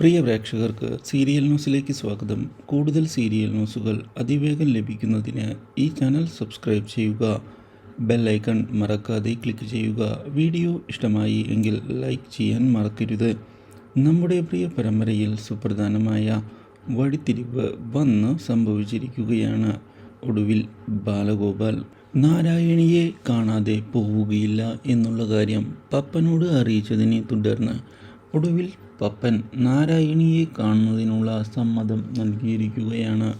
പ്രിയ പ്രേക്ഷകർക്ക് സീരിയൽ ന്യൂസിലേക്ക് സ്വാഗതം. കൂടുതൽ സീരിയൽ ന്യൂസുകൾ അതിവേഗം ലഭിക്കുന്നതിന് ഈ ചാനൽ സബ്സ്ക്രൈബ് ചെയ്യുക. ബെല്ലൈക്കൺ മറക്കാതെ ക്ലിക്ക് ചെയ്യുക. വീഡിയോ ഇഷ്ടമായി എങ്കിൽ ലൈക്ക് ചെയ്യാൻ മറക്കരുത്. നമ്മുടെ പ്രിയ പരമ്പരയിൽ സുപ്രധാനമായ വഴിത്തിരിവ് വന്ന് സംഭവിച്ചിരിക്കുകയാണ്. ഒടുവിൽ ബാലഗോപാൽ നാരായണിയെ കാണാതെ പോവുകയില്ല എന്നുള്ള കാര്യം പപ്പനോട് അറിയിച്ചതിനെ തുടർന്ന് ഒടുവിൽ പപ്പൻ നാരായണിയെ കാണുന്നതിനുള്ള സമ്മതം നൽകിയിരിക്കുകയാണ്.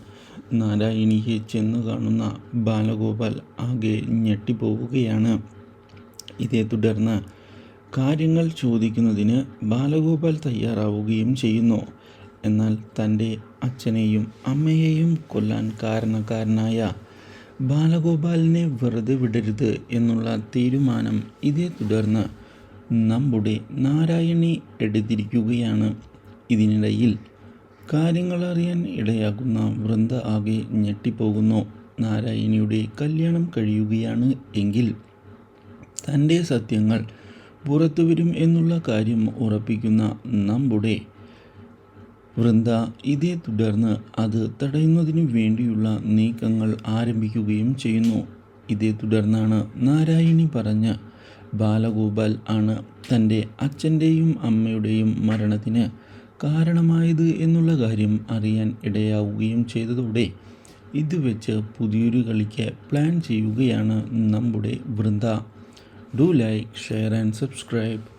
നാരായണിയെ ചെന്ന് കാണുന്ന ബാലഗോപാൽ ആകെ ഞെട്ടിപ്പോവുകയാണ്. ഇതേ തുടർന്ന് കാര്യങ്ങൾ ചോദിക്കുന്നതിന് ബാലഗോപാൽ തയ്യാറാവുകയും ചെയ്യുന്നു. എന്നാൽ തന്റെ അച്ഛനെയും അമ്മയെയും കൊല്ലാൻ കാരണക്കാരനായ ബാലഗോപാലിനെ വെറുതെ വിടരുത് എന്നുള്ള തീരുമാനം ഇതേ തുടർന്ന് നമ്മുടെ നാരായണി എടുത്തിരിക്കുകയാണ്. ഇതിനിടയിൽ കാര്യങ്ങളറിയാൻ ഇടയാകുന്ന വൃന്ദ ആകെ ഞെട്ടിപ്പോകുന്നു. നാരായണിയുടെ കല്യാണം കഴിയുകയാണ് എങ്കിൽ തന്റെ സത്യങ്ങൾ പുറത്തു വരും എന്നുള്ള കാര്യം ഉറപ്പിക്കുന്ന നമ്മുടെ വൃന്ദ ഇതേ തുടർന്ന് അത് തടയുന്നതിനു വേണ്ടിയുള്ള നീക്കങ്ങൾ ആരംഭിക്കുകയും ചെയ്യുന്നു. ഇതേ തുടർന്നാണ് നാരായണി പറഞ്ഞ ബാലഗോപാൽ ആണ് തന്റെ അച്ഛന്റെയും അമ്മയുടെയും മരണത്തിന് കാരണമായത് എന്നുള്ള കാര്യം അറിയാൻ ഇടയാവുകയും ചെയ്തതോടെ ഇത് വെച്ച് പുതിയൊരു കളിക്ക് പ്ലാൻ ചെയ്യുകയാണ് നമ്മുടെ Vrinda. Do like share and subscribe.